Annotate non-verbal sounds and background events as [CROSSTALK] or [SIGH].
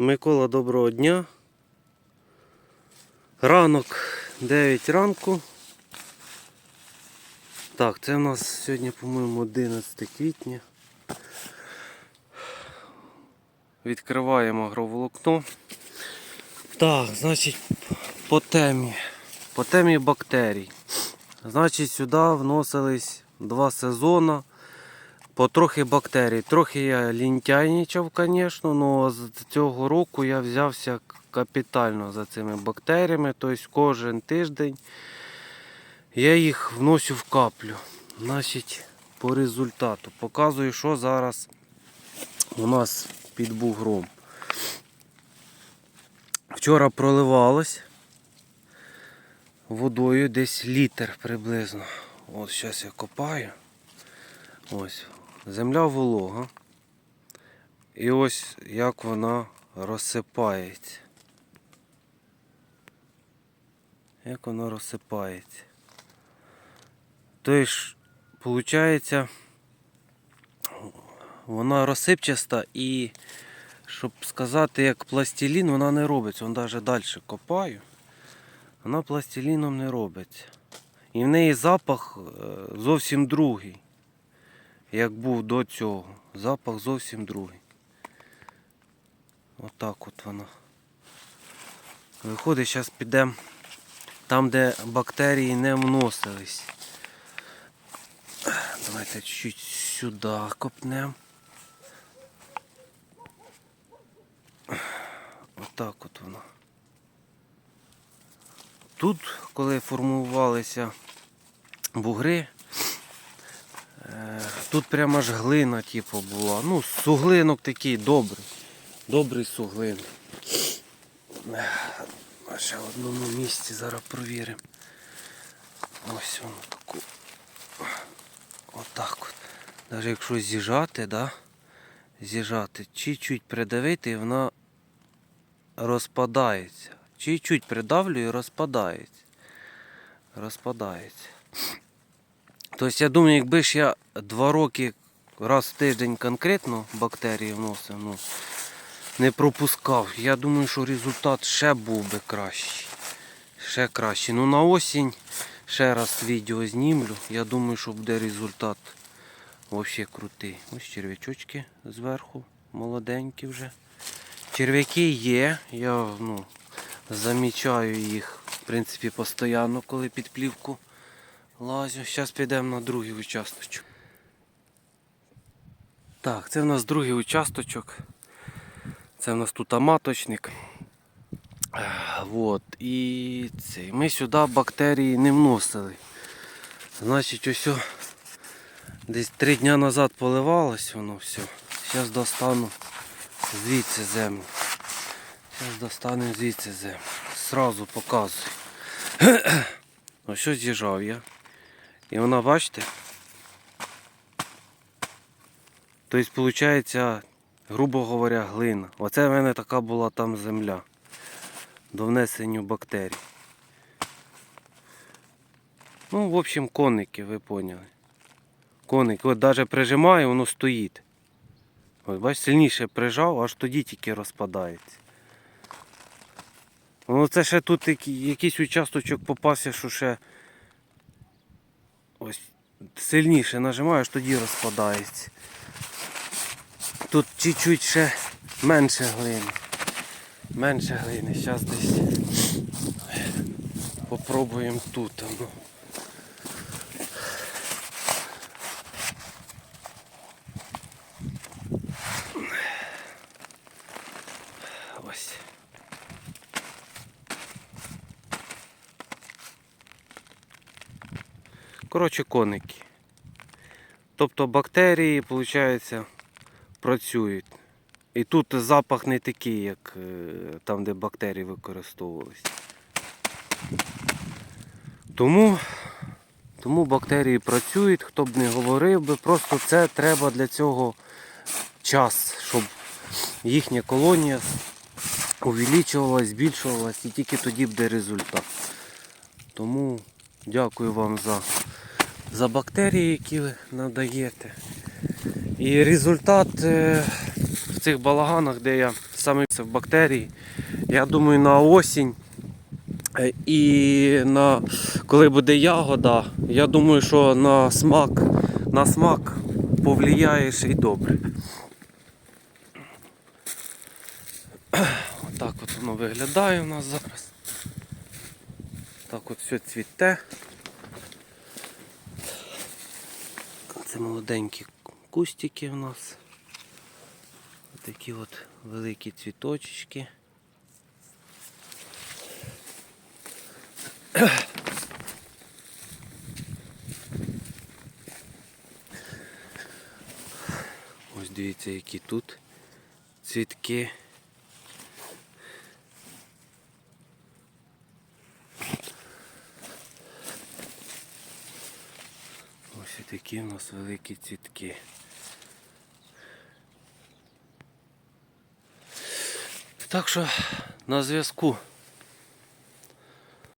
Микола, доброго дня. Ранок 9 ранку. Так, це в нас сьогодні, по-моєму, 11 квітня. Відкриваємо агроволокно. Так, значить, по темі. По темі бактерій. Значить, сюди вносились два сезони. Потрохи бактерій. Трохи я лінтяйничав, звісно, але з цього року я взявся капітально за цими бактеріями. Тобто кожен тиждень я їх вносю в каплю. Значить, по результату. Показую, що зараз у нас під бугром. Вчора проливалось водою десь літр приблизно. От зараз я копаю. Ось, земля волога. І ось як вона розсипається. Як вона розсипається. Тобто, виходить, вона розсипчаста і, щоб сказати, як пластилін, вона не робиться. Вон навіть далі копаю. Вона пластиліном не робиться. І в неї запах е, зовсім другий як був до цього. Запах зовсім другий. Отак от воно. Виходить, зараз підемо там, де бактерії не вносились. Давайте чуть-чуть сюди копнемо. Отак от воно. Тут, коли формувалися бугри, Тут прямо аж глина, типу, була. Ну, суглинок такий добрий. Добрий суглинок. Е, А ще в одному місці зараз провіримо. Ось воно таку. Отак от. Навіть якщо з'їжджати, да? з'їжджати, чуть-чуть придавити і вона розпадається. Чуть-чуть придавлю і розпадається. Розпадається. Тобто я думаю, якби ж я два роки раз в тиждень конкретно бактерії вносив, ну, не пропускав, я думаю, що результат ще був би кращий. Ще кращий. Ну на осінь ще раз відео знімлю. Я думаю, що буде результат взагалі крутий. Ось черв'ячочки зверху, молоденькі вже. Черв'яки є, я ну, замічаю їх в принципі постійно, коли під плівку лазю. Зараз підемо на другий участочок. Так, це в нас другий участочок. Це в нас тут аматочник. Вот. І цей. Ми сюди бактерії не вносили. Значить, ось десь три дні назад поливалось воно все. Зараз достану звідси землю. Зараз достанемо звідси землю. Сразу показую. [CLEARS THROAT] Ось що з'їжджав я. І вона, бачите? Тобто, виходить, грубо говоря, глина. Оце в мене така була там земля. До внесення бактерій. Ну, в общем, коники, ви поняли. Коники, от навіть прижимаю, воно стоїть. От, бач, сильніше прижав, аж тоді тільки розпадається. Ну, це ще тут якийсь участочок попався, що ще ось сильніше нажимаєш, тоді розпадається. Тут чуть-чуть ще менше глини. Менше глини. Зараз десь попробуємо тут. Коротше, коники. Тобто бактерії, виходить, працюють. І тут запах не такий, як е, там, де бактерії використовувалися. Тому, тому бактерії працюють, хто б не говорив би, просто це треба для цього час, щоб їхня колонія увеличувалась, збільшувалась і тільки тоді буде результат. Тому дякую вам за, за бактерії, які ви надаєте. І результат е, в цих балаганах, де я саме в бактерії. Я думаю, на осінь е, і на коли буде ягода, я думаю, що на смак, на смак повлияє ще й добре. Отак от воно виглядає у нас зараз. Так от все цвіте. Це молоденькі кустики у нас. Такі от великі цвіточки. Ось дивіться, які тут цвітки. Ось і такі в нас великі цвітки. Так що на зв'язку.